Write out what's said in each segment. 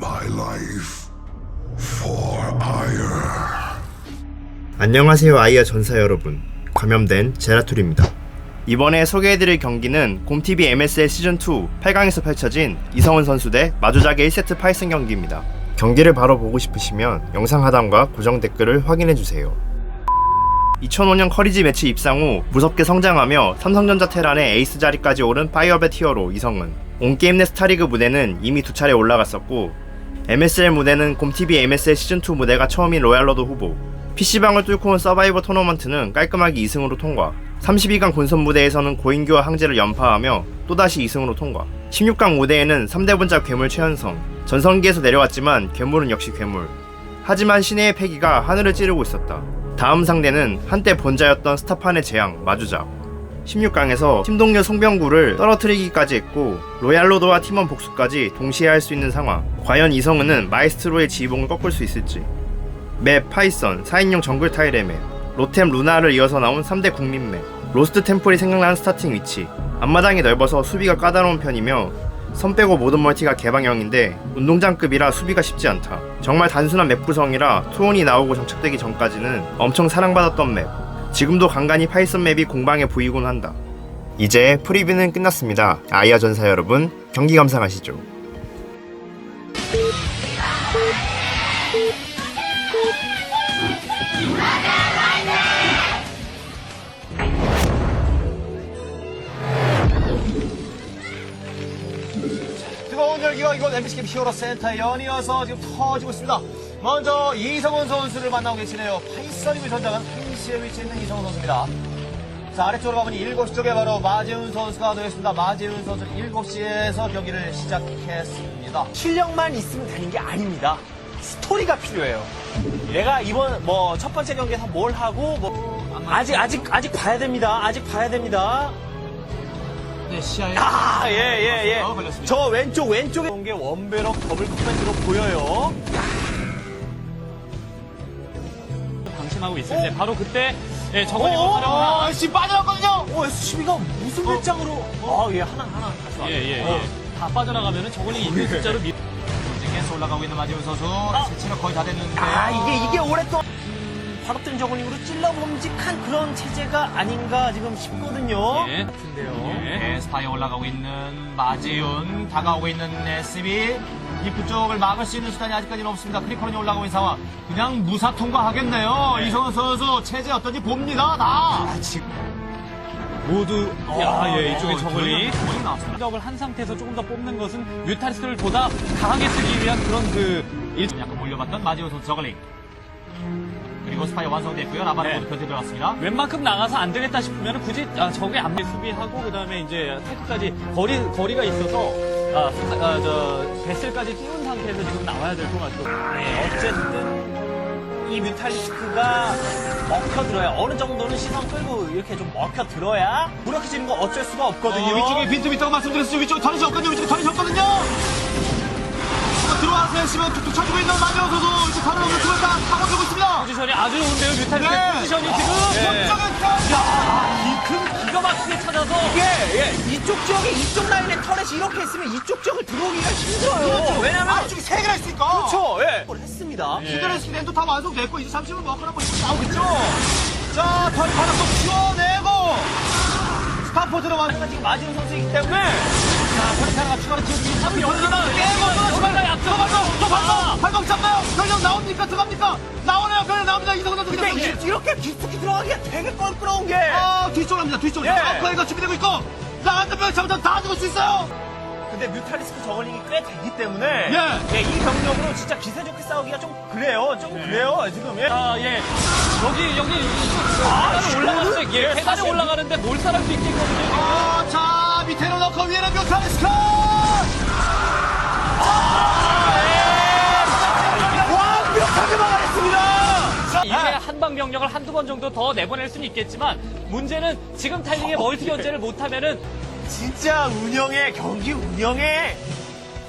my life for ire. 안녕하세요 아이어 전사 여러분. 감염된 제라툴입니다. 이번에 소개해드릴 경기는 곰TV MSL 시즌2 8강에서 펼쳐진 이성훈 선수 대 마주작의 1세트 8승 경기입니다. 경기를 바로 보고 싶으시면 영상 하단과 고정 댓글을 확인해주세요. 2005년 커리지 매치 입상 후 무섭게 성장하며 삼성전자 테란의 에이스 자리까지 오른 파이어벳 히어로 이성은 온게임 내 스타리그 무대는 이미 두 차례 올라갔었고 MSL 무대는 곰TV MSL 시즌2 무대가 처음인 로얄러드 후보. PC방을 뚫고 온 서바이버 토너먼트는 깔끔하게 2승으로 통과. 32강 본선 무대에서는 고인규와 항제를 연파하며 또다시 2승으로 통과. 16강 무대에는 3대 분자 괴물 최현성. 전성기에서 내려왔지만 괴물은 역시 괴물. 하지만 신의 패기가 하늘을 찌르고 있었다. 다음 상대는 한때 본자였던 스타판의 재앙 마주작 16강에서 팀동료 송병구를 떨어뜨리기까지 했고 로얄로드와 팀원 복수까지 동시에 할 수 있는 상황. 과연 이성은은 마에스트로의 지휘봉을 꺾을 수 있을지. 맵 파이썬 4인용 정글 타일의 맵. 로템 루나를 이어서 나온 3대 국민 맵. 로스트 템플이 생각나는 스타팅 위치. 앞마당이 넓어서 수비가 까다로운 편이며 선 빼고 모든 멀티가 개방형인데 운동장급이라 수비가 쉽지 않다. 정말 단순한 맵 구성이라 투혼이 나오고 정착되기 전까지는 엄청 사랑받았던 맵 지금도 간간히 파이썬 맵이 공방에 보이곤 한다. 이제 프리뷰는 끝났습니다. 아이아 전사 여러분 경기 감상하시죠. 이곳 MBC 히어로 센터에 연이어서 지금 터지고 있습니다. 먼저 이성훈 선수를 만나고 계시네요. 파이썬임을 전장한 한시에 위치해 있는 이성훈 선수입니다. 자, 아래쪽으로 가보니 7시 쪽에 바로 마재훈 선수가 되겠습니다. 마재훈 선수 7시에서 경기를 시작했습니다. 실력만 있으면 되는 게 아닙니다. 스토리가 필요해요. 내가 이번 뭐 첫 번째 경기에서 뭘 하고 뭐 아직 아직 아직 봐야 됩니다. 아직 봐야 됩니다. 네, 시야에. 아, 예, 예, 예. 어, 걸렸습니다. 저 왼쪽 왼쪽에 온 게 원베럭 더블 커맨드로 보여요. 방심하고 있을 때 바로 그때 예, 저걸 어, 활용하나 아, 지금 빠져나왔거든요! 어, SCB가 무슨 배짱으로 아, 예, 하나 하나 다시 왔네. 예, 예, 어. 예. 다 빠져나가면은 저걸링 있는 숫자로 밀 계속 올라가고 있는 마재훈 선수. 체력 거의 다 됐는데. 아, 이게 이게 오랫동안 발업된 저글링으로 찔러 범직한 그런 체제가 아닌가 지금 싶거든요. 예. 같은데요. 예. 네, 스파이 올라가고 있는 마지훈 다가오고 있는 SB 입구 쪽을 막을 수 있는 수단이 아직까지는 없습니다. 크리코론이 올라가고 있는 상황 그냥 무사 통과하겠네요. 이성훈 선수 체제 어떤지 봅니다. 나. 아, 지금 모두 야, 예, 이쪽에 어, 저걸링 나왔습니다. 공격을 한 상태에서 조금 더 뽑는 것은 뮤탈리스크를 보다 강하게 쓰기 위한 그런 그 일... 약간 몰려봤던 마지훈 선수 저글링 그리고 스파이 완성됐고요. 라바를 네. 모두 변태 들어갔습니다. 웬만큼 나가서 안 되겠다 싶으면 굳이 아, 적의 앞에 수비하고 그다음에 이제 태크까지 거리 거리가 있어서 아, 아, 저 베슬까지 띄운 상태에서 지금 나와야 될 것 같고 네, 어쨌든 이 뮤탈리스크가 먹혀들어야 어느 정도는 시선 끌고 이렇게 좀 먹혀들어야 무력해지는 거 어쩔 수가 없거든요. 어, 위쪽에 빈틈 있다고 말씀드렸죠. 위쪽에 턴이 없거든요. 위쪽에 턴이 없거든요. 들어와서 열심히 툭툭 쳐주고 있는 마지훈 선수 이제 턴을 없는 투를 다 타고들고 있습니다. 포지션이 아주 좋은데요 뮤탈리스크 네. 포지션이 지금 큰 기가 막히게 찾아서 이게 예, 이쪽 지역에 이쪽 라인에 터렛이 이렇게 있으면 이쪽 지역을 들어오기가 힘들어요. 왜냐면 안쪽이 세 개나 있으니까. 그렇죠. 예. 그걸 했습니다. 기다려 스캔도 다 완성됐고 이제 잠시만 먹으라고 이렇게 나오겠죠. 자, 털또 키워내고 스타포트로 완. 하지만 지금 마지노 선수이기 때문에 하나가 추가로 지어지고 여기서 여기서 깨고 또 정말 약점. 또 발동 발동 잡나요? 변형 나옵니까? 들어갑니까? 나오네요. 변형 나옵니다. 이성훈 선수 근데 그냥 이- 이렇게 깊숙이 들어가기가 되게 껄끄러운 게 아, 뒤쪽으로 합니다. 뒤쪽으로. 예. 아쿠아가 준비되고 있고 나간다 변 잘못하면 다 죽을 수 있어요. 근데 뮤탈리스크 저글링이 꽤 되기 때문에 예. 예, 이 병력으로 진짜 기세 좋게 싸우기가 좀 그래요. 좀 그래요. 지금 예. 아, 예. 여기, 여기, 계단에 올라가는데, 예, 계단에 올라가는데 몰살할 수 있겠거든요. 아, 자, 밑에로 넣고 위에는 묘타리스크! 완벽하게 막아냈습니다. 이게 한방 병력을 한두 번 정도 더 내보낼 수는 있겠지만, 문제는 지금 타이밍에 멀티 견제를 못하면은, 진짜 운영의 경기 운영의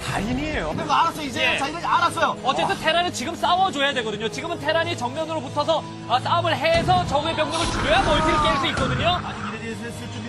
달인이에요. 그거 알았어, 이제. 예. 자, 이제 알았어요. 어쨌든 테란은 지금 싸워줘야 되거든요. 지금은 테란이 정면으로 붙어서 아, 싸움을 해서 적의 병력을 줄여야 멀티를 깰 수 있거든요.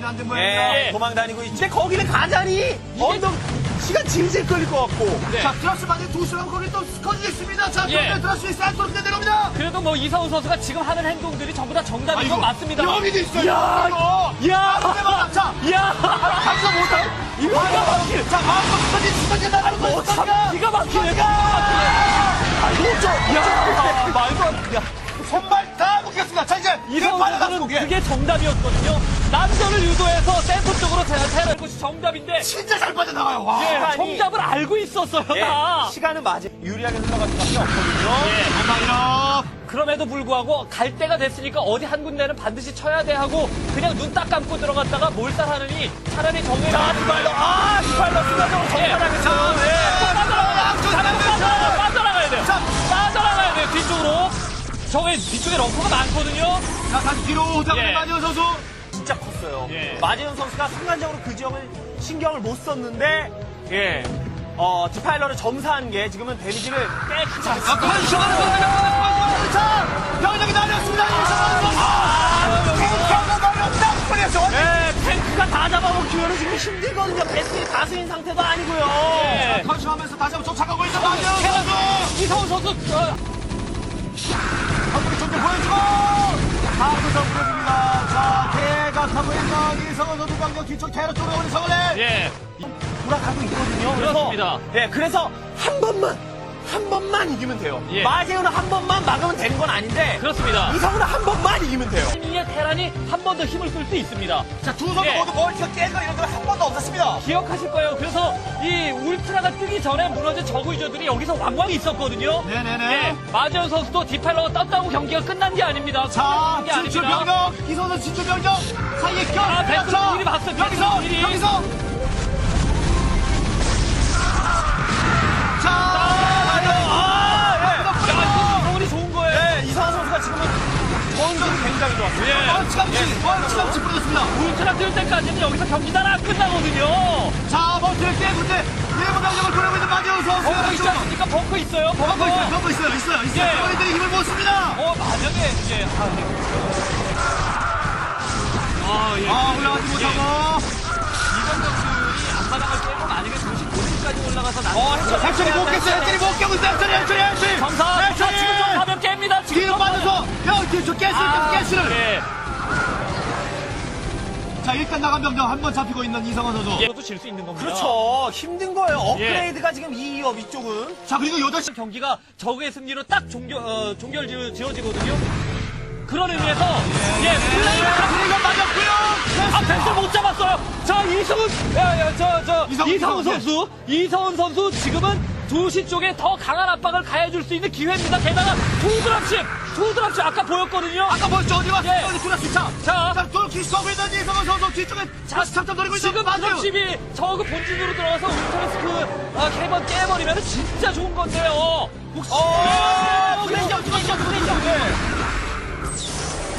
준비는 안된 모양입니다. 예, 도망 다니고 있지. 근데 거기는 가자니 언덕 시간 질질 끌릴 것 같고. 네. 자, 드랍스 만약 두 수랑 거기 또 스커지 있습니다. 자, 예. 그런데 드랍스 센터로 그냥 내려옵니다. 그래도 뭐 이상훈 선수가 지금 하는 행동들이 전부 다 정답인 건 맞습니다. 여기도 있어요. 야, 이거. 야, 자, 자, 야, 가서 못해. 이거 기가 막히네. 자, 마음껏 스커지, 스커지 나가는 거 어, 참 스커지가. 기가 막히네. 기가 막히네. 야, 말도 안 돼. 손발 다 묶였습니다. 자, 이제 다 선수는 묶게. 그게 정답이었거든요. 남전을 유도해서 센터 쪽으로 테러할 것이 정답인데 진짜 잘 빠져나가요. 와. 예, 정답을 알고 있었어요, 예, 다. 시간은 맞아 유리하게 흘러갈 수밖에 없거든요. 예. 한방이로. 그럼에도 불구하고 갈 때가 됐으니까 어디 한 군데는 반드시 쳐야 돼 하고 그냥 눈 딱 감고 들어갔다가 몰살하느니 차라리 정해가 디발로 아 디발로 순간적으로 정찰하겠어요. 예. 빠져나가야 양쪽 빠져나가야 돼요. 자. 빠져나가야 돼요, 뒤쪽으로. 저기 뒤쪽에 럭커가 많거든요. 자, 다시 뒤로 오자마자 예. 마지원 선수. 진짜 컸어요. 예. 마지현 선수가 순간적으로 그 지역을 신경을 못 썼는데 예. 어, 디파일러를 점사한 게 지금은 데미지를 꽤 크지 아. 컨시어는 선수. 자, 병력이 날렸습니다. 아. 예, 탱크가 다 잡아먹기면 지금 힘들거든요. 배틀이 다수인 상태도 아니고요. 예. 컨시하면서 다시 한번 쫓아가고 있는 마지원 선수. 이성훈 선수, 어, 한국이 점점 보여주고 하구점 부러집니다. 자, 대각하고 있는 이성원 선수 병력 뒤쪽 테러 쪽으로 오는 성원래. 예. 돌아가고 있거든요. 그렇습니다. 그래서, 예, 그래서 한 번만, 한 번만 이기면 돼요. 예. 마재우는 한 번만 막으면 되는 건 아닌데. 그렇습니다. 이성우는 한 번만 이기면 돼요. 이의 테란이 한 번 더 힘을 쓸 수 있습니다. 자, 두 선수 예. 모두 멀티가 깨지고 이런 건한번 도 없었습니다. 기억하실 거예요. 그래서 이 울트라가 뜨기 전에 무너진 저그 유저들이 여기서 왕왕이 있었거든요. 네네네. 예, 마지원 선수도 디팔러가 떴다고 경기가 끝난 게 아닙니다. 자, 끝난 게 진출 아닙니다. 병력, 이성원 선수 진출 병력 사이에 껴. 아, 자, 미리 봤어요. 여기서, 미리. 여기서. 전술이 굉장히 좋았어요. 예. 멀치감치, 멀치감치 뿌렸습니다. 울트라 뜰 때까지는 여기서 경기 다 끝나거든요. 자, 깨고 이제 일본 병력을 보내고 있는 마지원 선수. 벙커 있지 않습니까? 벙커 있어요. 벙커. 벙커 있어요, 벙커 있어요, 있어요, 있어요. 예. 저희들이 힘을 못 씁니다. 어, 만약에 이제 아, 아, 예. 아, 올라가지 못하고. 이정경들이 앞바닥을 깨고 만약에 도시 도시까지 올라가서 나. 어, 해철, 해철이 못 깼어요. 해철이 못 깨고 있어요. 해철이, 해철이, 해철이. 점사 해철이. 지금 좀 가볍게 깹니다. 지금 뒤로 점사. 빠져서. 야, 뒤에 저 가스를, 아, 가스를. 예. 자, 일단 나간 병력 한 번 잡히고 있는 이성원 선수. 예. 이것도 질 수 있는 겁니다. 그렇죠. 힘든 거예요. 업그레이드가 지금 2위업 이쪽은. 자, 그리고 8시. 경기가 적의 승리로 딱 종결, 어, 종결 지- 지어지거든요. 그런 의미에서 예, 플레이가 그리고 맞았고요. 아, 패스를 못 잡았어요. 자, 이성훈, 야, 야, 저, 저, 이성훈, 이성훈 이성훈, 선수, 이성훈 선수 지금은 두시 쪽에 더 강한 압박을 가해줄 수 있는 기회입니다. 게다가 투드랍십, 투드랍십 아까 보였거든요. 아까 뭐였죠? 어디 왔어요? 예. 어디 들어왔어? 자, 자. 자, 돌 기 수하고 있는 이성원 선수 뒤쪽에 다시 참참 노리고 있는 지금. 드랍십이 저그 본진으로 들어가서 울트라스크 아, 캐번 깨버리면 진짜 좋은 건데요. 혹시 어, 예, 플레이죠, 플레이죠, 플레이죠.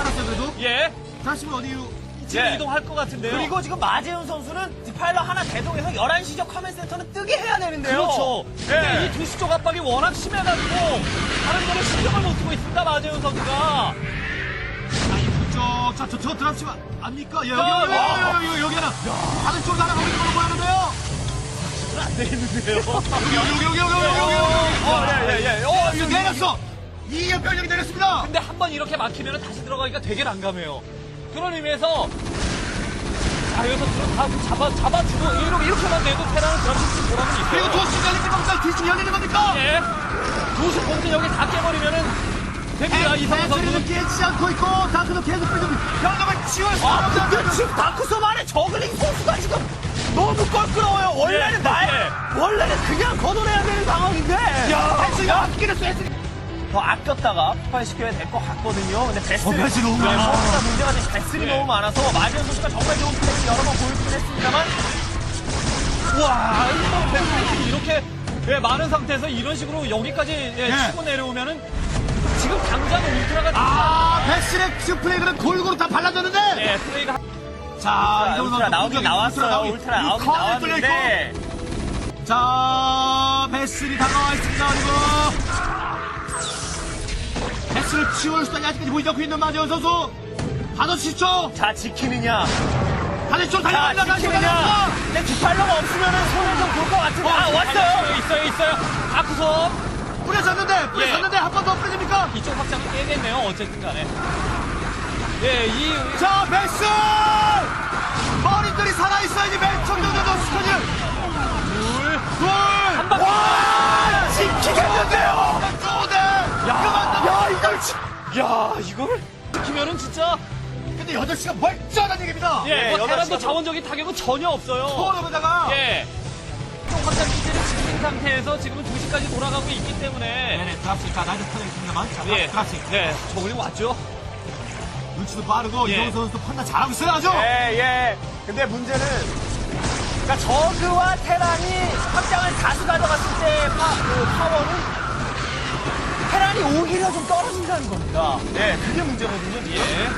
알았어요, 그래도. 예, 다시 어디로? 지금 예. 이동할 것 같은데요. 그리고 지금 마재훈 선수는 디파일러 하나 대동해서 11시적 커맨 센터는 뜨게 해야 되는데요. 그렇죠. 근데 예. 이 두시 쪽 압박이 워낙 심해가지고 다른 거를 신경을 못 쓰고 있습니다 마재훈 선수가. 자, 이쪽. 자, 저, 저 드랍십 아닙니까? 예, 여기, 야, 여기, 와. 여기, 여기, 여기 하나. 다른 쪽으로 하나 가고 있는 걸로 보이는데요. 안 되겠는데요. 여기, 여기, 여기, 여기, 여기, 여기, 여기, 여기. 어, 예, 예, 예. 어, 이거 내렸어. 이의 병력이 내렸습니다. 근데 한 번 이렇게 막히면 다시 들어가기가 되게 난감해요. 그런 의미에서 자 여기서 들어 다 잡아 잡아주고 이렇게 이렇게만 돼도 테라는 드랍십 보람은 그리고 있어요. 도시 열리는 겁니까? 뒤쪽 열리는 겁니까? 예. 도시 본진 여기 다 깨버리면은 됩니다 이상한 선수. 깨지지 않고 있고 다크도 계속 빼주고 병력을 치워야 아, 근데 지금 다크섬 안에 저글링 포스가 지금 너무 껄끄러워요. 원래는 예, 날, 예. 원래는 그냥 걷어내야 되는 상황인데. 야, 헬스가 아끼겠어, 헬스. 더 아꼈다가 폭발시켜야 될 것 같거든요. 근데 베스를. 어, 베스 너무 네, 많아. 문제가 돼. 베스를 네. 너무 많아서 마지원 선수가 정말 좋은 플레이를 여러 번 보여주긴 했습니다만. 와 이거 백플레이 이렇게 예, 많은 상태에서 이런 식으로 여기까지 예, 예. 치고 내려오면은 지금 당장 울트라가 아, 베스의 스플레이그는 골고루 다 발라졌는데. 예, 플레이가 자, 울트라 나오긴 나왔어요. 울트라 나오긴 나왔는데. 자, 베스리 다가와 있습니다. 그리고 베 스를 치울 수단이 아직까지 보이지 않고 있는 마지원 선수. 5시 초. 자, 지키느냐. 반대쪽으로 자, 달려갑니다. 다시 지키느냐. 달려갑니다. 근데 디팔러가 없으면은 손해 좀볼 것 같은데. 아, 왔어요. 있어요, 있어요. 아쿠손. 뿌려 졌는데, 뿌려졌는데 한 번 더 뿌려집니까? 이쪽 확장을 깨겠네요. 어쨌든 간에. 예, 이 자, 메스! 머리들이 살아있어 야, 이걸 지키면은 진짜 근데 8시가 멀쩡한 얘기입니다. 예, 뭐 여덟 테란도 시간 자원적인 타격은 전혀 없어요. 서울에다가 예. 쪽 확장 기지를 지킨 상태에서 지금은 2시까지 돌아가고 있기 때문에 네네, 드랍시. 자, 나이트 터져 있습니다만. 자, 예. 드랍시. 네, 저글링 왔죠. 눈치도 빠르고, 예. 이동훈 선수도 판단 잘하고 있어요, 아주. 예, 예. 근데 문제는, 그러니까 저그와 테란이 확장을 다수 가져갔을 때 파, 그 파워는 테란이 오히려 좀 떨어진다는 겁니다. 예, 그게 문제거든요. 예.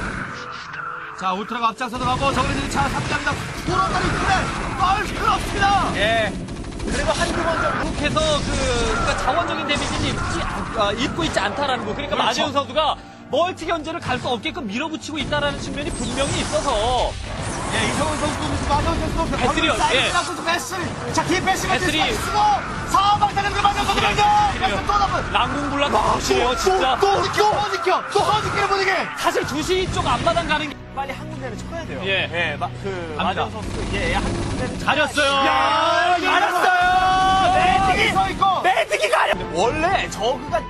자, 울트라가 앞장서서 가고, 저그리들이 차 삽니다. 돌아다니 필요 없습니다! 예. 그리고 한두 번 정도. 계속해서 그 그러니까 자원적인 데미지는 입지, 않- 아, 입고 있지 않다라는 거. 그러니까 그렇죠. 마재훈 선수가 멀티 견제를 갈 수 없게끔 밀어붙이고 있다라는 측면이 분명히 있어서 예, 이성훈 선수도 배틀이요, 사이드. 자, 뒤에 패스 배틀이. 쓰고 그또 나쁜. 랑궁불락 나오시네요 진짜. 또 지켜, 또 지켜, 또 지키는 분위기. 사실 2시 쪽 앞마당 가는 게 빨리 한 군데는 쳐야 돼요. 예. 예, 마, 그, 갑니다. 마지원 선수. 예, 예, 한 군데는 쳐야 가렸어요. 야, 알았어요. 매직이 서 있고. 매직이 가려. 원래 저그가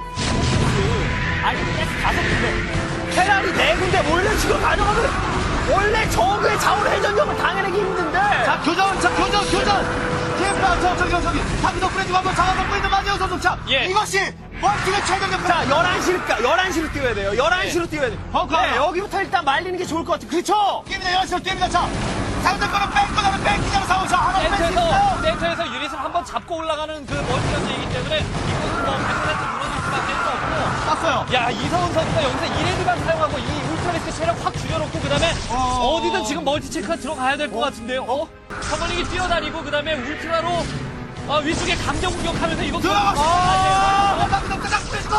그 아니 S 다섯 군데 테란이 네 군데 몰래 지금 가져가면 원래 저그의 자원 회전력을 당해내기 힘든데. 자, 교전, 자, 교전, 교전. 김밥, 저, 저기, 저기. 탑도 뿌리지고 한번 잡아먹고 있는 마지원 선수. 자, 예. 이것이 원팀의 최강력. 자, 11시로, 11시로 뛰어야 돼요. 11시로 뛰어야 돼요. 벙커. 네, 여기부터 일단 말리는 게 좋을 것 같아요. 그렇죠? 뜁니다, 열심히 뜁니다. 자, 상대편은 뺏고 나면 뺏기자는 상황. 자, 하나 뺏기 센터에서 유닛을 한번 잡고 올라가는 그 멀티 견제이기 때문에 이것은 뭐 100% 야 이성훈 선수가 여기서 이레드만 사용하고 이 울트라리스크 체력 확 줄여놓고 그 다음에 어. 어... 디든 지금 멀티 체크가 들어가야 될 것 같은데요 어? 서머닝이 뛰어다니고 그 다음에 울트라로 어, 위쪽에 감정 공격하면서 이거! 아, 올라가면 그냥 뿌리고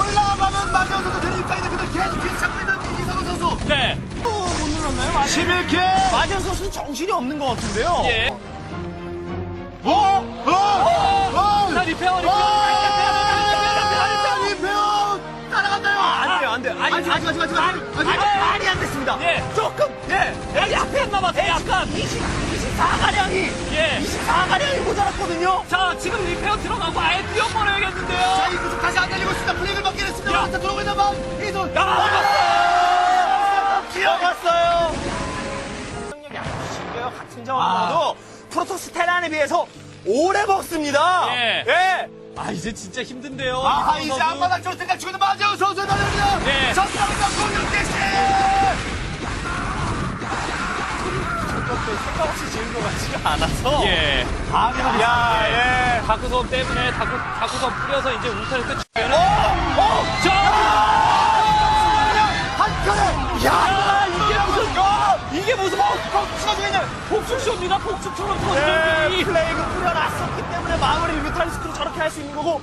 올라가면 마지원 선수 되는 입장인데 그들 계속 뒤에 잡고 있는 이성훈 선수. 네. 못 눌렀나요? 마지원, 11킬! 마지원 선수는 정신이 없는 것 같은데요. 예. 어? 어? 어? 자 리페어 리페어 아, 아직, 아직, 아직, 아직, 아직. 말이 안 됐습니다. 예. 조금, 예. 아니 앞에 남았어요 약간 20, 24가량이, 예. 24가량이 모자랐거든요. 자 지금 리페어 들어가고 아예 자, 뛰어버려야겠는데요 이 구속 다시 안 달리고 있습니다. 플레이를 받게 됐습니다. 마스터 들어오고 있는 방. 이손. 야, 기어갔어요. 능력이 안 좋으신데요. 같은 자원으로도 프로토스 테란에 비해서 오래 먹습니다. 예. 예. 아 이제 진짜 힘든데요 이성훈 이제. 앞바닥 쪽 생각 중에는 마지원 선 수 달립니다. 네. 전방위가 공격! 그것도 생각 없이 지은 것 같지가 않아서. 예. 야, 예. 다크솜 때문에 다크, 다크솜 뿌려서 이제 울타리스 주변을 어, 한 칸에! 야 이게 무슨 이게 무슨 복수가 중에 있는 복수쇼입니다 복수처럼 예, 터지는 플레이그 뿌려놨었기 때문에 마무리를 뮤탈리스크로 저렇게 할 수 있는 거고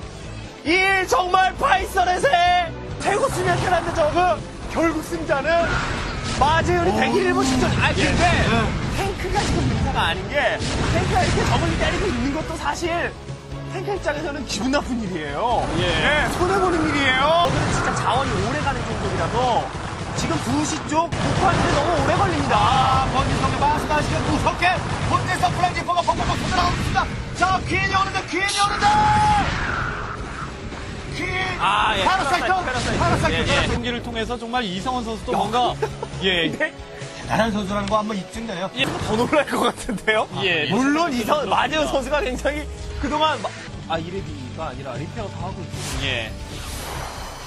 이 정말 파이썬의 새 태고스면 테란데 저그 결국 승자는 마재현이 101분 직전 아 근데 탱크가 지금 문제가 아닌 게 탱크가 이렇게 적을 때리고 있는 것도 사실 탱크 입장에서는 기분 나쁜 일이에요. 예. 손해보는 일이에요. 저는 진짜 자원이 오래 가는 정도이라서 지금 2시 쪽 복구하는데 너무 오래 걸립니다. 아, 번지성의 마스가 지금 무섭게 본대에서 플라이 지퍼가 펑펑펑 터져나가고 있습니다. 자, 퀸이 오는데, 퀸이 오는데! 퀸! 아, 예. 파라사이트! 패러사이트. 파라사이트! 예, 예. 파라사이트. 경기를 통해서 정말 이성원 선수도 뭔가 예, 대단한 선수라는 거 한번 입증돼요. 예. 더 놀랄 것 같은데요? 예. 물론 이선 마재현 선수가 굉장히 그동안 마- 아 이레디가 아니라 리페어 다 하고 있고 예.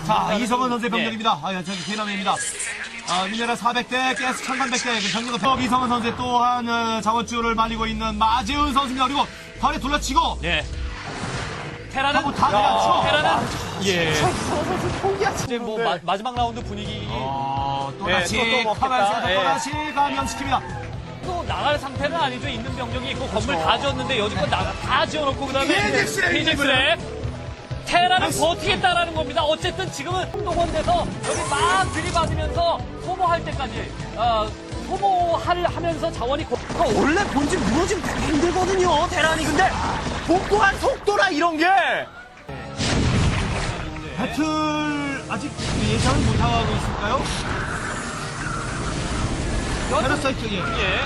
자, 이성원 선수의 네. 병력입니다. 아, 저기 대남입니다. 아, 미네랄 400대, 가스 1300대, 그 병력은 벽 이성원 선수의 또한 어, 자원줄을 말리고 있는 마재훈 선수입니다. 그리고 발에 둘러치고, 예. 테라는 하고 다 그냥 쳐. 테라는 예. 선수 이제 뭐 마, 마지막 라운드 분위기 어, 또 예, 다시 또, 또 먹겠다. 카바스가 예. 또 다시 감염시킵니다. 또 나갈 상태는 아니죠. 있는 병력이 있고 건물 다 지었는데 여지껏 나가 다 지어놓고 그다음에 KZ 랩 테라는 버티겠다라는 겁니다. 어쨌든 지금은 동원돼서 여기 막 들이받으면서 소모할 때까지 어, 소모할 하면서 자원이 거- 그러니까 원래 본진 무너지면 되게 힘들거든요, 대란이. 근데 복구한 속도나 이런 게. 배틀 아직 예상을 못하고 있을까요? 페러사이트 예. 예.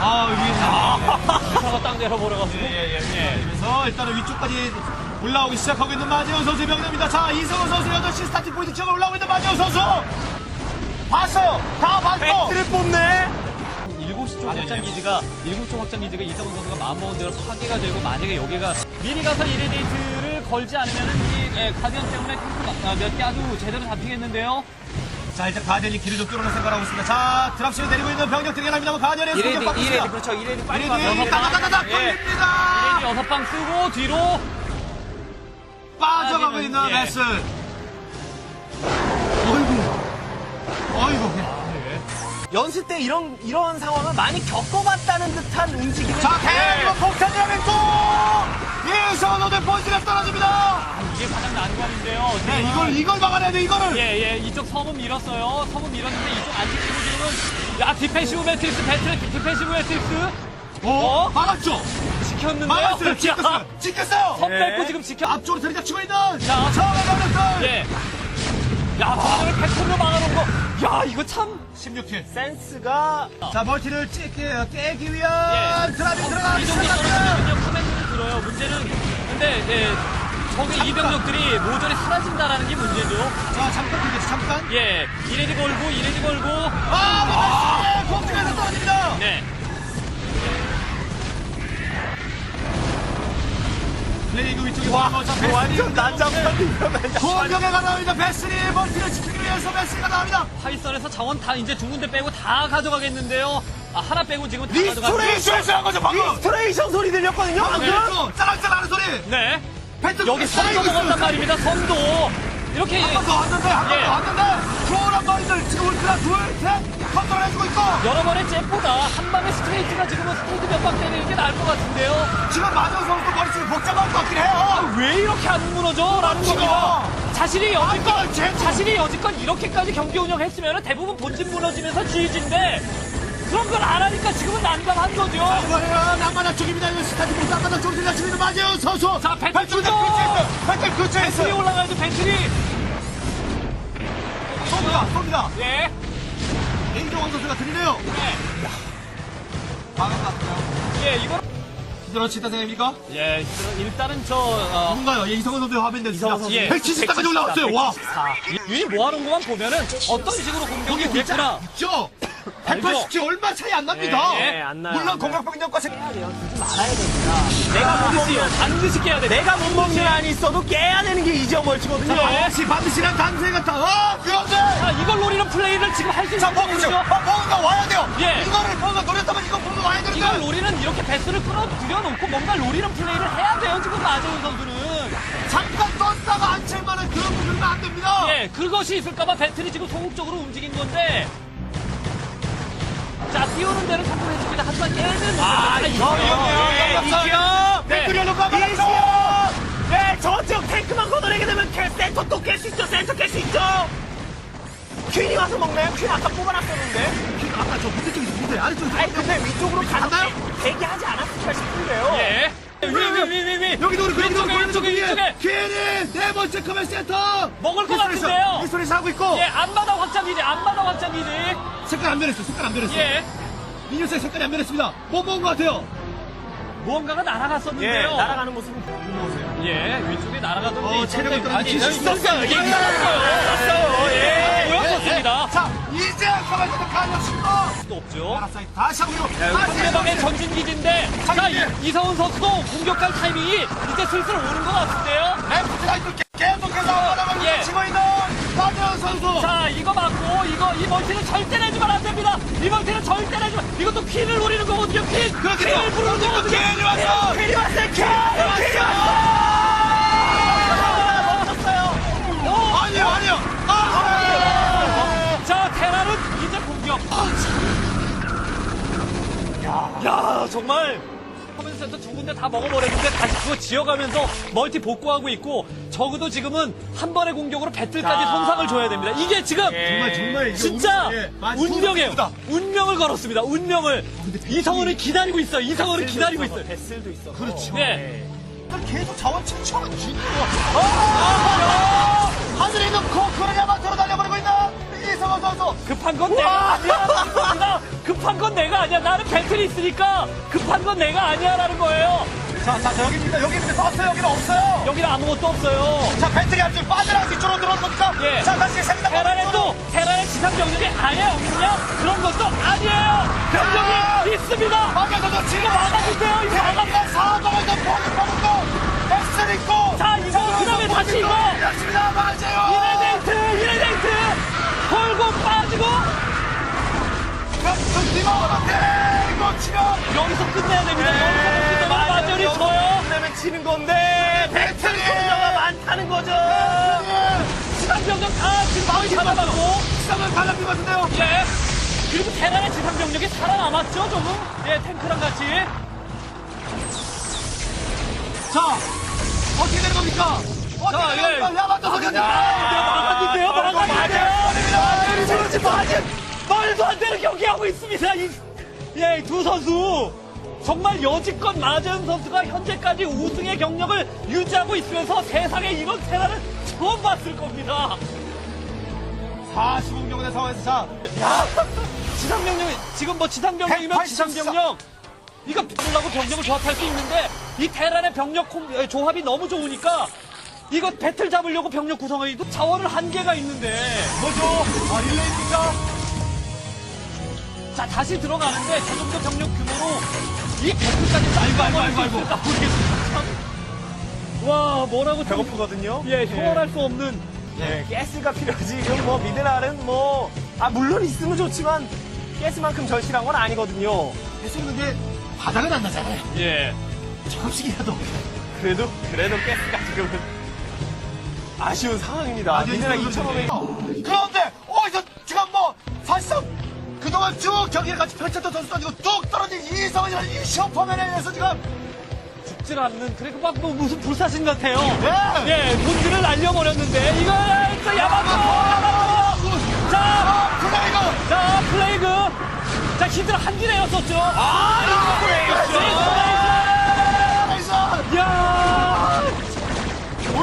아 위에서 기사가 딱 내려버려가지고. 예예예. 그래서 일단은 위쪽까지 올라오기 시작하고 있는 마지원 선수의 병력입니다. 자 이성훈 선수 8시 스타팅 포인트 지역에 올라오고 있는 마지원 선수 봤어요. 다 봤어. 배트를 뽑네. 7시 쪽 확장 기지가 7시 쪽 확장 기지가 이성훈 선수가 마음먹은 대로 파괴가 되고 만약에 여기가 미리 가서 이레데이트를 걸지 않으면은 이 예, 가디언 때문에 탱크 아, 몇개 아주 제대로 잡히겠는데요. 자 이제 가디언이 길을 좀 뚫어낼 생각하고 있습니다. 자 드랍십을 내리고 있는 병력 들이 나옵니다만 가디언의 이레디, 공격 이레디, 받고 그렇죠. 이레디 빨리 이레디 가면. 따다다다다 예. 걸립니다. 이레디 여섯 방 쓰고 뒤로 빠져가고 있는 예. 베슬. 어이구. 연습 때 이런 이런 상황을 많이 겪어봤다는 듯한 움직임을. 자, 대규모 폭탄이라면 또 예선호대 본진에 떨어집니다. 이게 가장 난관인데요. 네, 이걸 이걸 막아내야 돼. 이거를. 예, 예, 이쪽 섬은 밀었어요. 섬은 밀었는데 이쪽 안 지키고 지금은 야 디펜시브 매트릭스 배틀 디펜시브 매트릭스 오, 어? 막았죠. 지켰는데요. 막았어요. 야, 지켰어요. 지켰어요. 섬 예. 뺏고 지금 지켜. 앞쪽으로 들이닥치고 있는 자. 처음에 막았어. 예. 야, 저걸 팩토리로 막아놓은 거. 야, 이거 참. 16킬. 센스가 자, 멀티를 깨, 깨, 깨기 위한 예. 드랍이 들어가기 이 정도 시작합니다. 떨어지면요 커맨드는 들어요. 문제는 근데 예, 저기 이 병력들이 모조리 사라진다라는 게 문제죠. 자, 잠깐 들겠지, 잠깐. 예, 이레디 걸고 이레디 걸고. 아, 네, 공중 와, 완전 난장판이에요, 공격에 가나옵니다. 베스리 멀티를 지키기 위해서 베스리가 나옵니다. 파이썬에서 자원 다 이제 두 군데 빼고 다 가져가겠는데요. 아, 하나 빼고 지금 다 가져가. 리스트레이션 한 거죠, 방금. 스트레이션 소리 들렸거든요, 방금. 그렇죠. 짜랑짜랑 하는 소리. 네. 펜트 여기 선도 먹었단 말입니다. 선도. 이렇게 한번더 왔는데, 한번 예. 더 왔는데. 좋은 머리들 지금 울트라 둘, 셋. 컨트롤 해주고 있고. 여러 번의 잽보다 한 방에 스트레이트가 지금은 스트레이트 몇 방 때리는 게 나을 것 같은데요. 지금 마정 선수 머릿속이 복잡한 것 같긴 해요. 왜 이렇게 안 무너져? 라는 지금. 겁니다. 자신이 여지껏, 아까 제- 자신이 여지껏 이렇게까지 경기 운영했으면 대부분 본진 무너지면서 GG인데 그런 걸 안 하니까 지금은 난감한 거죠. 이번에는 남마다 쪽입니다. 이거 스타트 못 쪽이 들려주고 있는 마재훈 선수. 자, 배틀 배틀 주죠. 배틀 배틀이 교체했어요. 올라가야죠, 배틀이. 쏩니다, 쏩니다. 예. 이종원 선수가 들리네요. 네. 방금 같아요. 예, 이거. 들어 치다 생각입니까? 예, 일단은 저, 어, 누군가요? 예, 이성원 선수의 화면 됐습니다. 예. 170까지 올라왔어요. 와. 174. 이 모아놓은 것만 보면은 어떤 식으로 공격이 여기 오겠구나. 글자 있죠? 180이 얼마 차이 안 납니다. 예, 예, 안 나요, 물론 안 나요. 공격병력과 생... 말아야 됩니다. 내가 못 먹는, 반드시 깨야 돼. 내가 못 먹는 안이 있어도 깨야 되는 게 이지영 멀티거든요. 반드시 반드시란 강세 같다. 아, 그런데! 자, 이걸 노리는 플레이를 지금 할수 자, 있는 먹으죠. 거죠. 아, 뭔가 와야 돼요. 예. 이거를 뭔가 노렸다면 이거 뭔가 와야 되는데. 이걸 노리는 이렇게 배스를 끌어들여 놓고 뭔가 노리는 플레이를 해야 돼요. 지금 마재훈 선수는. 잠깐 떴다가 앉힐 만한 그런 부분은 안 됩니다. 예, 그것이 있을까봐 배틀이 지금 소극적으로 움직인 건데. 자, 띄우는 데는 성공해줍니다. 하지만 깨는 아, 이거, 이거, 이지영! 네. 뚫려놓고 이지영! 네, 저쪽 탱크만 걷어내게 되면 캐, 센터 또 깰 수 있죠, 센터 깰 수 있죠! 퀸이 와서 먹나요? 퀸 아까 뽑아놨었는데? 아까 저 밑에 쪽에서 밑에 아래쪽에서 아니, 근데 위쪽으로 가서 갔나요? 대- 대기하지 않았을까 싶은데요? 예. 위, 위, 위, 위, 위. 여기도 그렇고 여기도 왼쪽에, 그렇고 왼쪽에, 왼쪽에. 괜히 네 번째 커맨 센터 먹을 것 히스토리에서- 같은데요. 히스토리에서 하고 있고 예, 안마다 확장기지, 안마다 확장기지. 색깔 안 변했어 색깔 안 변했어 예. 미니스의 색깔이 안 변했습니다 못 먹은 것 같아요 무언가가 예, 날아갔었는데요. 날아가는 모습을 보세요. 예, 위쪽에 날아가던 어, 있었는데, 아니, 떨어지기 있었어요. 예. 있었어요. 예, 보였었습니다. 자 이제 커맨 센터 가력 신고 없죠. 알았어요 다시 한번 그리고 다시 상대방의 전진 기지인데, 자, 자, 이- 이성훈 선수도 공격할 타이밍이 이제 슬슬 오는 것 같은데요. 레프트 라이트 계속해서 올라가고 예. 치고 있는 마지원 선수 자, 이거 맞고, 이거, 이 멀티는 절대 내주면 안 됩니다. 이 멀티는 절대 내주면, 이것도 퀸을 노리는 거거든요, 퀸. 그렇죠 퀸을 부르는 정말. 하면 센터 두 군데 다 먹어버렸는데 다시 그거 지어가면서 멀티 복구하고 있고 적어도 지금은 한 번의 공격으로 배틀까지 자. 손상을 줘야 됩니다. 이게 지금 정말, 정말 이게 진짜 운- 예, 많이 운명이에요. 소름돋습니다. 운명을 걸었습니다. 운명을 이성원을 기다리고 있어요. 이성원을 기다리고 있어요. 베슬도 있어. 그렇죠. 예. 계속 자원 채취하고 있는 거. 아! 하늘에 있는 코크를 야마토로 달려 선수. 급한 건 내가 아니야라는 겁니다. 급한 건 내가 아니야. 나는 배틀이 있으니까 급한 건 내가 아니야라는 거예요. 자, 자, 자, 여기입니다. 여기입니다. 썼어요. 여기는 없어요. 여기는 아무것도 없어요. 자, 배터리 앞줄 빠져나가서 이쪽으로 들어온 겁니까? 예. 자, 다시 생각 테란의 또 테란의 지상 병력이 아예 없느냐? 그런 것도 아니에요. 병력이 있습니다. 막아서도 지금 막아주세요. 이거 막아. 대한민국 사동을 더 버리 버리고 엑셀 있고 자, 이거 그다음에 다시 이거. 맞아요. 이레데이트. 빠지고 엑셀 디마운한테 이거 지금 여기서 끝내야 됩니다. 여기서 끝내면 마저리 져요. 끝내면 치는 건데 배틀이 배틀이 많다는 거죠. 지상 병력 다 지금 거의 잡아가고. 시간을 달라진 것 같은데요. 예. 그리고 테란의 지상 병력이 살아남았죠, 조금. 예, 탱크랑 같이. 자, 어떻게 되는 겁니까? 자, 예. 야마토 선수. 막았는데요, 막았는데요. 맞아. 맞아. 말도 안 되는 경기하고 있습니다. 이, 예, 두 선수. 정말 여지껏 마재현 선수가 현재까지 우승의 경력을 유지하고 있으면서 세상에 이런 테라는 처음 봤을 겁니다. 45경대 상황에서 자, 지상병력, 지금 뭐 지상병력이면 184. 지상병력. 이거 보려고 병력을 조합할 수 있는데 이 테란의 병력 콤- 에, 조합이 너무 좋으니까 이거 배틀 잡으려고 병력 구성하기도 자원을 한계가 있는데 뭐죠? 아, 릴레이입니까? 자 다시 들어가는데 저 정도 병력 규모로 이 배틀까지 알고 알고 알고 알고 모르겠습니다. 참. 와 뭐라고 좀- 배고프거든요. 예 흉얼할 수 없는 예, 가스가 필요하지. 지금 뭐 미네랄은 뭐, 아, 물론 있으면 좋지만, 가스만큼 절실한 건 아니거든요. 했었는 게 바닥은 안 나잖아요. 예 조금씩이라도. 그래도, 그래도 가스가 지금은 아쉬운 상황입니다. 미네랄 2,500. 그런데 어디서 지금 뭐 사실상 그동안 쭉 경기를 같이 펼쳤던 선수도 아니고 뚝 떨어진 이성이라는 이 슈퍼맨에 의해서 지금 죽질 않는 그리고 막 뭐 무슨 불사신 같아요 예. 예 본질을 날려버렸는데 이거 진짜 야마토 야마토 자 아, 플레이가 자, 플레이그. 자, 히드라 한 기내였었죠. 아, 나이스! 야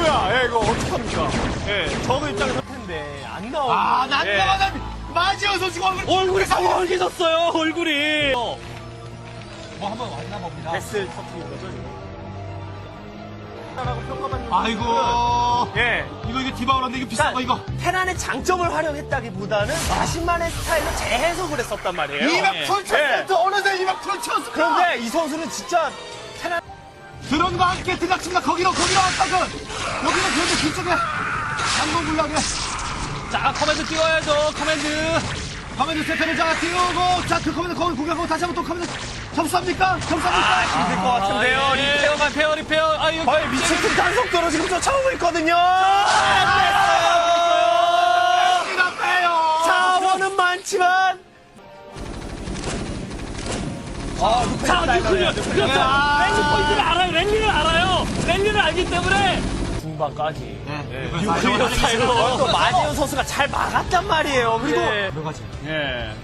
뭐야, 예, 이거 어떡합니까? 예, 저그 입장에서 텐데, 안 나오고. 아, 난 예. 나가는 마지어 선수가 얼굴 얼굴이 상해. 빨개졌어요, 얼굴이. 뭐 한번 왔나 봅니다. 가스를 터트린 거죠, 지금. 라고 평가받는 아이고. 예. 이거 이거 디바우란데 이거 비싼 거 이거. 테란의 장점을 활용했다기보다는 자신만의 스타일로 재해석을 했었단 말이에요. 200풀 예. 쳤어. 어느새 200풀 쳤습니다. 그런데 이 선수는 진짜 드론과 함께 들락칩니다. 거기로 거기로 왔다고. 여기는 그런데 뒤쪽에 항공불락에 자, 커맨드 띄워야죠, 커맨드. 커맨드 세편을 자 띄우고 자 그 커맨드 거기 공격하고 다시 한번 또 커맨드 접수합니까? 접수합니까? 힘들 것 같은데요. 아, 예. 리페어. 리페어만 페어, 리페어. 아, 이거. 거의 미친 듯 단속도로 지금 쫓아오고 있거든요. 이가 빼요. 자원은 많지만. 자, 뉴클리어. 그렇죠. 랠리 포인트를 알아요. 랠리를 알아요. 랠리를 알기 때문에. 중반까지. 뉴클리어 스타일로. 또 마지현 선수가 잘 막았단 말이에요. 그리고 예. 들어가지. 예.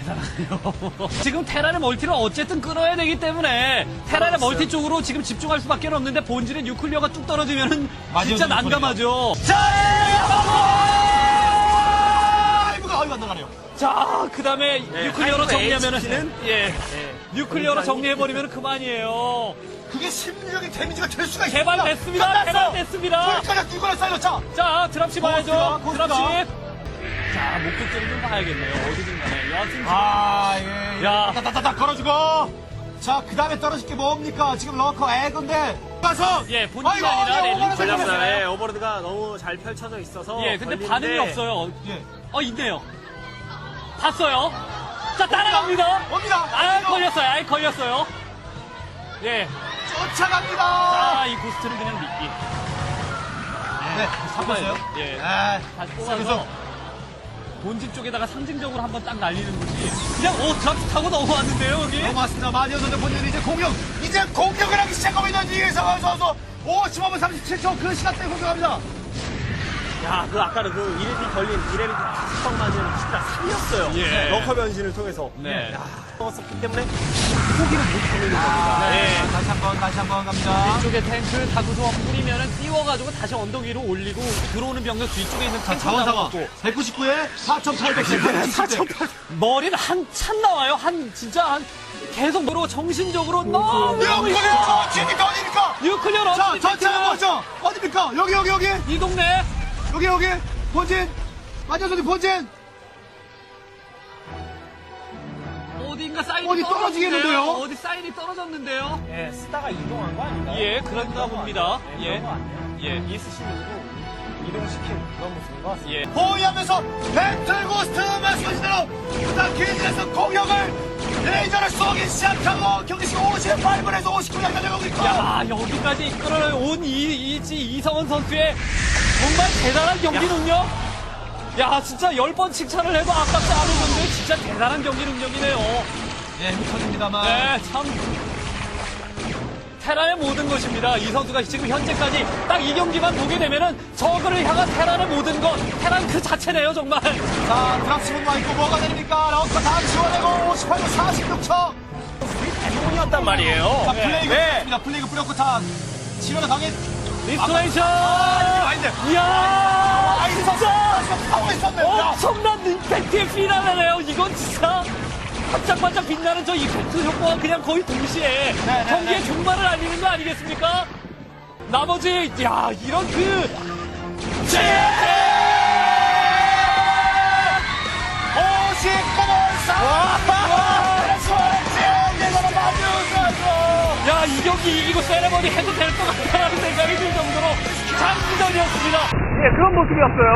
대단하네요. 지금 테란의 멀티를 어쨌든 끊어야 되기 때문에 테란의 멀티 쪽으로 지금 집중할 수밖에 없는데 본질의 뉴클리어가 뚝 떨어지면은 진짜 난감하죠. 아이고가 아이고 안 나가네요. 자, 그 다음에 뉴클리어로 하이브 정리하면은 예. 뉴클리어로 정리해버리면 그만이에요. 그게 심리적인 데미지가 될 수가 있습니다. 개발됐습니다. 개발됐습니다. 불가력 누구나 쌓여 자. 고스트가, 봐야죠. 드랍십. 자, 목적지를 좀 봐야겠네요. 어디든 간에. 여하튼 아 예. 야. 따다다다 걸어주고. 자, 그 다음에 떨어질 게 뭡니까? 지금 러커 에건데. 가서. 예, 본진이 아니라 걸렸어요. 걸렸어요. 예, 오버로드가 너무 잘 펼쳐져 있어서. 예, 근데 걸리는데 반응이 없어요. 예. 어, 있네요. 봤어요. 자, 따라갑니다. 옵니다. 아, 걸렸어요. 아, 걸렸어요. 예. 쫓아갑니다. 아, 이 고스트는 그냥 미끼. 네, 잡았어요. 예. 아, 다시 뽑아서. 본진 쪽에다가 상징적으로 한번 딱 날리는 거지. 그냥 어 드랍 타고 넘어왔는데요 여기. 넘어왔습니다. 마지오 선수 본인은 이제 공격, 이제 공격을 하기 시작하고 있는 이성원 선수. 55분 37초 그 시간 대에 공격합니다. 야, 그 아까는 그 이레디 걸린 이레디 다섯 방 맞은 진짜 살렸어요. 예. 러커 변신을 통해서. 네. 먹었었기 때문에 포기를 못 하는 겁니다. 네. 다시 한 번, 다시 한번 갑니다. 뒤쪽에 탱크 다구소 뿌리면은 띄워가지고 다시 언덕 위로 올리고 들어오는 병력 뒤쪽에 있는 자, 탱크 자원 상황. 잡아먹고 199에 4,800. 4,800 머리는 한참 나와요 한 진짜 한 계속 으로 정신적으로 너무 뉴클리어 어디입니까? 어디입니까? 뉴클리어 자, 러시 전체 한번 보죠. 어디입니까? 여기, 여기, 여기. 이 동네 여기, 여기. 본진. 선수 본진. 어딘가 사인이 어디 떨어졌는데요. 떨어지겠는데요? 어디 사인이 떨어졌는데요 예, 쓰다가 이동한 거 아닌가요? 예 그런가 봅니다 예. 예? 예. 이스시민으로 이동시킨 그런 모습인 것 같습니다. 예. 호위하면서 배틀고스트 말씀하신 대로 부산 기진에서 공격을 레이저를 쏘기 시작하고 경기시 58분에서 59년 달려가고 있고 야 여기까지 이끌어온 이, 이지 이성원 선수의 정말 대단한 경기 능력 야 진짜 10번 칭찬을 해도 아깝지 않은 건데 진짜 대단한 경기 능력이네요 예, 흩어집니다만 네 참 테란의 모든 것입니다. 이 선수가 지금 현재까지 딱 이 경기만 보게 되면은 저그를 향한 테란의 모든 것 테란 그 자체네요 정말. 자 드랍 치고 와 있고 뭐가 됩니까? 라운드 다 지워내고 58분 46초. 대본이었단 말이에요. 자 플레이그 뿌렸습니다. 플레이그 뿌렸고 자 지원을 강해 리스토레이션! 아, 아닌데 이야! 아이 진짜! 하고 있었네 요 엄청난 임팩트의 피날레네요. 이건 진짜 반짝반짝 빛나는 저 임팩트 효과가 그냥 거의 동시에 네, 경기의 네. 종말을 알리는 거 아니겠습니까? 나머지 야 이런 그 59분 4 야, 이 경기 이기고 세레머니 해도 될 것 같다는 생각이 들 정도로 장기전이었습니다. 예, 그런 모습이었어요.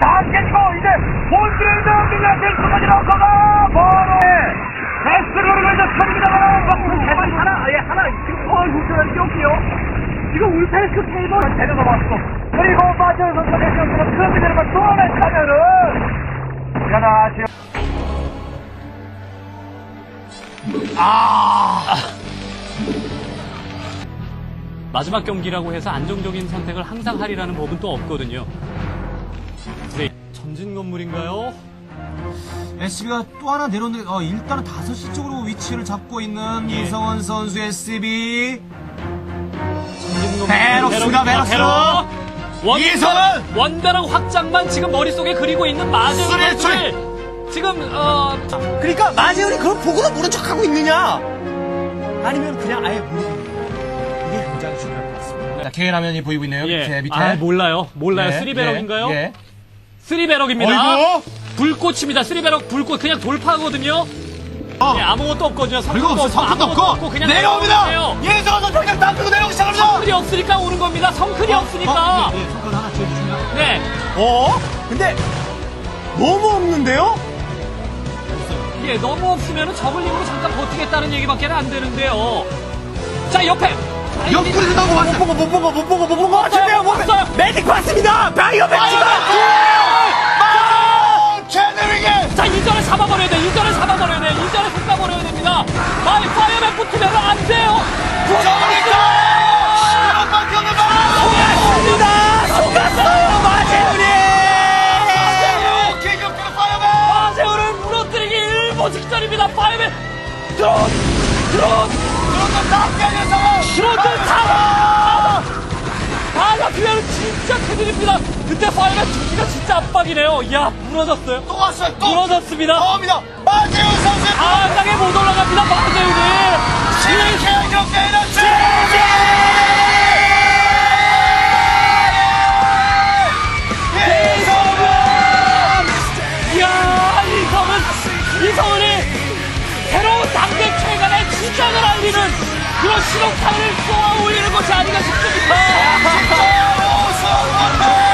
다 깨지고 이제 본드레이드 밀라셀 수까지 넣고가 바로 베스트로를 걸쳐 탑니다만 제발 하나, 예, 하나, 지금 포항 후전을 띄웠고요. 지금 울타리스 테이블을 데려 넘어왔고. 그리고 마지막 선수가 대표팀은 그 그대로만 뚫어낸 카면은 가다 지금 마지막 경기라고 해서 안정적인 선택을 항상 하리라는 법은 또 없거든요. 네, 전진 건물인가요? SB가 또 하나 내려오는데 어, 일단은 5시 쪽으로 위치를 잡고 있는 예. 이성원 선수 SB. 베럭스가 베럭스! 원, 이성은! 원가랑 확장만 지금 머릿속에 그리고 있는 마재훈 선수를 지금 어 그러니까 마재훈이 그걸 보고도 모른 척하고 있느냐? 아니면 그냥 아예 있느냐? 이게 굉장히 중요할 것 같습니다. 자 개인 화면이 보이고 있네요 밑에 밑에 아 몰라요 몰라요 예, 쓰리베럭인가요? 예, 쓰리베럭입니다. 불꽃입니다. 쓰리베럭 불꽃 그냥 돌파거든요. 어. 예, 아무것도 없거든요. 성큼도 없어 아무것도 없고 그냥 내려옵니다 내려오는데요. 선수 그냥 딱 들고 내려오기 시작합니다 성클이 없으니까 오는 겁니다. 성클이 없으니까. 어, 네, 네, 성큰 하나 지어주시면 네. 어? 근데 너무 없는데요? 예, 너무 없으면 저글링으로 잠깐 버티겠다는 얘기밖에 안 되는데요. 자, 옆에. 옆구리 나고 왔어 못 보고 못 보고 못 보고 못본것 같은데요? 뭐, 왔어요. 매직 봤습니다! 바이오 매직가! 최대위게 자, 이전에 잡아버려야 돼. 이전에 잡아버려야 돼. 이전에 쏟아버려야 됩니다. 파이, 파이어맨 붙으면 안 돼요. 없는 거 속았어요, 파이어맨 마세오를 무너뜨리기 일보 직전입니다. 파이어맨. 드론! 드론! 다 깨는 상황 드론들 잡아! 다 잡히면 진짜 큰일입니다. 그때 파이가 두기가 진짜 압박이네요. 이야, 무너졌어요. 또 왔어요. 또 무너졌습니다. 나옵니다. 마재훈 선수. 아, 땅에 못 올라갑니다. 마재훈이. 신캐 경기에너지. 이성훈! 이야, 이성훈! 이성훈이 새로운 당대 최간의 시작을 알리는 그런 신호탄을 쏘아 올리는 것이 아닌가 싶습니다. 이성훈!